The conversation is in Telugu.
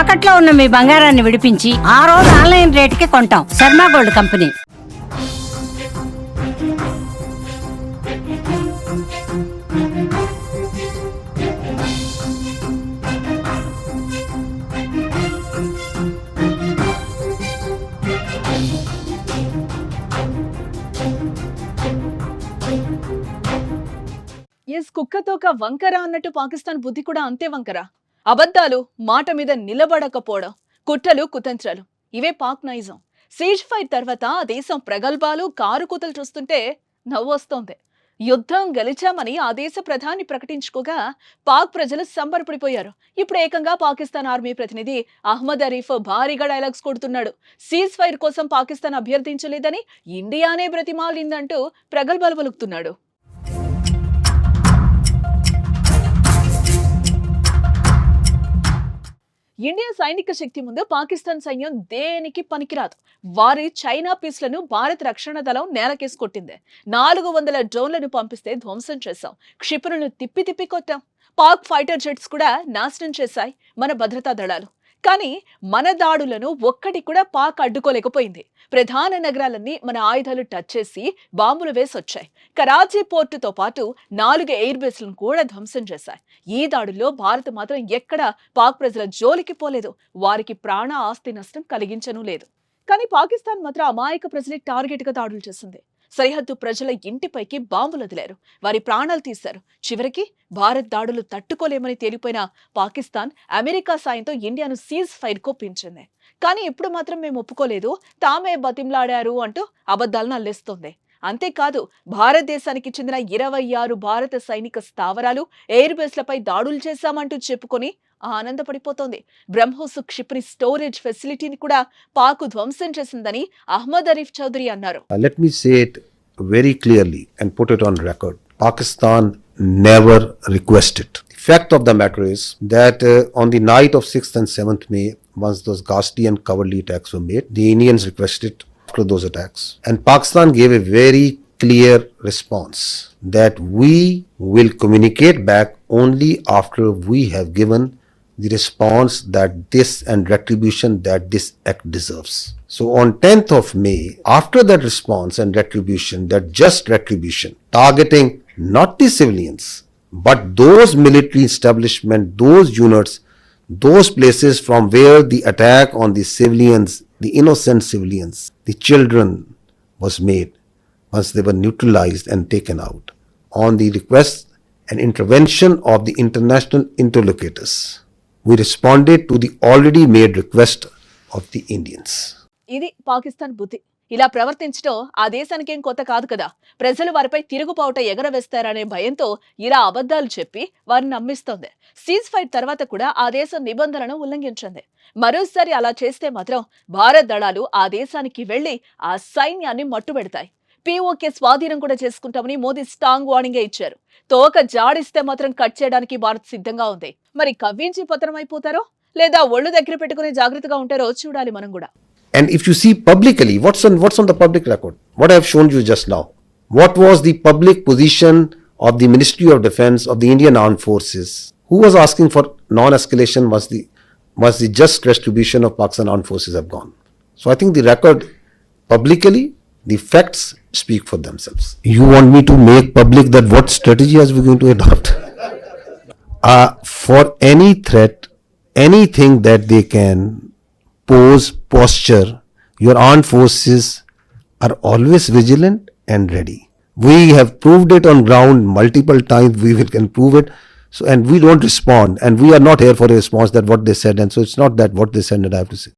తాకట్లో ఉన్న మీ బంగారాన్ని విడిపించి ఆ రోజు ఆన్లైన్ రేటుకి కొంటాం. Sharma gold company. ఎస్ ఒక వంకర అన్నట్టు పాకిస్తాన్ బుద్ధి కూడా అంతే వంకరా. అబద్ధాలు మాట మీద నిలబడకపోవడం కుట్రలు కుతంత్రాలు. ఇవే పాక్ నైజం. సీజ్ ఫైర్ తర్వాత ఆ దేశం ప్రగల్భాలు కారుకూతలు చూస్తుంటే నవ్వొస్తోంది. యుద్ధం గెలిచామని ఆ దేశ ప్రధాని ప్రకటించుకోగా పాక్ ప్రజలు సంబరపడిపోయారు. ఇప్పుడు ఏకంగా పాకిస్తాన్ ఆర్మీ ప్రతినిధి అహ్మద్ అరీఫ్ భారీగా డైలాగ్స్ కొడుతున్నాడు. సీజ్ ఫైర్ కోసం పాకిస్తాన్ అభ్యర్థించలేదని ఇండియానే బ్రతిమాలిందంటూ ప్రగల్భాలు పలుకుతున్నాడు ఇండియా సైనిక శక్తి ముందు పాకిస్తాన్ సైన్యం దేనికి పనికిరాదు? వారి చైనా పీస్లను భారత్ రక్షణ దళం నేలకేసి కొట్టింది. నాలుగు వందల డ్రోన్లను పంపిస్తే ధ్వంసం చేశాం. క్షిపణులను తిప్పి తిప్పి కొట్టాం. పాక్ ఫైటర్ జెట్స్ కూడా నాశనం చేశాయి మన భద్రతా దళాలు. కానీ మన దాడులను ఒక్కటి కూడా పాక్ అడ్డుకోలేకపోయింది. ప్రధాన నగరాలన్నీ మన ఆయుధాలు టచ్ చేసి బాంబులు వేసొచ్చాయి. కరాచీ పోర్టుతో పాటు నాలుగు ఎయిర్ బేస్లను కూడా ధ్వంసం చేశాయి. ఈ దాడుల్లో భారత్ మాత్రం ఎక్కడ పాక్ ప్రజల జోలికి పోలేదు. వారికి ప్రాణ ఆస్తి నష్టం కలిగించను లేదు. కానీ పాకిస్తాన్ మాత్రం అమాయక ప్రజలే టార్గెట్గా దాడులు చేసింది సరిహద్దు ప్రజల ఇంటిపైకి బాంబులు వదిలారు. వారి ప్రాణాలు తీశారు. చివరికి భారత్ దాడులు తట్టుకోలేమని తేలిపోయిన పాకిస్తాన్ అమెరికా సాయంతో ఇండియాను సీజ్ ఫైర్ కొప్పించింది కానీ ఇప్పుడు మాత్రం మేము ఒప్పుకోలేదు. తామే బతిమ్లాడారు అంటూ అబద్ధాలను అల్లేస్తోంది అంతేకాదు భారతదేశానికి చెందిన ఇరవై ఆరు భారత సైనిక స్థావరాలు ఎయిర్ బేస్లపై దాడులు చేశామంటూ చెప్పుకొని ఆనందపడిపోతోంది బ్రహ్మోస్ క్షిపణి స్టోరేజ్ ఫెసిలిటీని కూడా పాకు ధ్వంసం చేసిందని అహ్మద్ అరీఫ్ చౌదరి అన్నారు let let me say it very clearly and put it on record. Pakistan never fact of the matter is that uh, on the night of 6th and 7th May, once those ghastly and cowardly attacks were made, the Indians requested after those attacks. And Pakistan gave a very clear response that we will communicate back only after we have given the response that this and retribution that this act deserves. So on 10th of May, after that response and retribution, that just retribution, targeting not the civilians, but those military establishment, those units, those places from where the attack on the civilians, the innocent civilians, the children was made once they were neutralized and taken out on the request and intervention of the international interlocutors. We responded to the already made request of the Indians. ఇది పాకిస్తాన్ బుద్ధి. ఇలా ప్రవర్తించడం ఆ దేశానికి ఏం కొత్త కాదు కదా. ప్రజలు వారిపై తిరుగుబావుట ఎగరవేస్తారనే భయంతో ఇలా అబద్ధాలు చెప్పి వారిని నమ్మిస్తోంది. సీజ్ ఫైర్ తర్వాత కూడా ఆ దేశం నిబంధనలను ఉల్లంఘించింది. మరోసారి అలా చేస్తే మాత్రం భారత్ దళాలు ఆ దేశానికి వెళ్ళి ఆ సైన్యాన్ని మట్టుబెడతాయి. పీఓకే స్వాధీనం కూడా చేసుకుంటామని మోదీ స్ట్రాంగ్ వార్నింగ్ ఇచ్చారు తోక జాడిస్తే మాత్రం కట్ చేయడానికి భారత్ సిద్ధంగా ఉంది మరి కవ్వించి పతనం అయిపోతారో లేదా ఒళ్ళు దగ్గర పెట్టుకుని జాగ్రత్తగా ఉంటారో చూడాలి మనం కూడా And if you see publicly, what's on what's on the public record? What I have shown you just now. What was the public position of the Ministry of Defense of the Indian Armed Forces? Who was asking for non-escalation once the once the just retribution of Pakistan Armed Forces have gone? So I think the record publicly, the facts speak for themselves. You want me to make public that what strategy are we going to adopt? uh, for any threat, anything that they can pose, posture, your armed forces are always vigilant and ready. We have proved it on ground multiple times. We will can prove it. So, and we don't respond, and we are not here for a response that what they said, and so it's not that what they said that I have to say.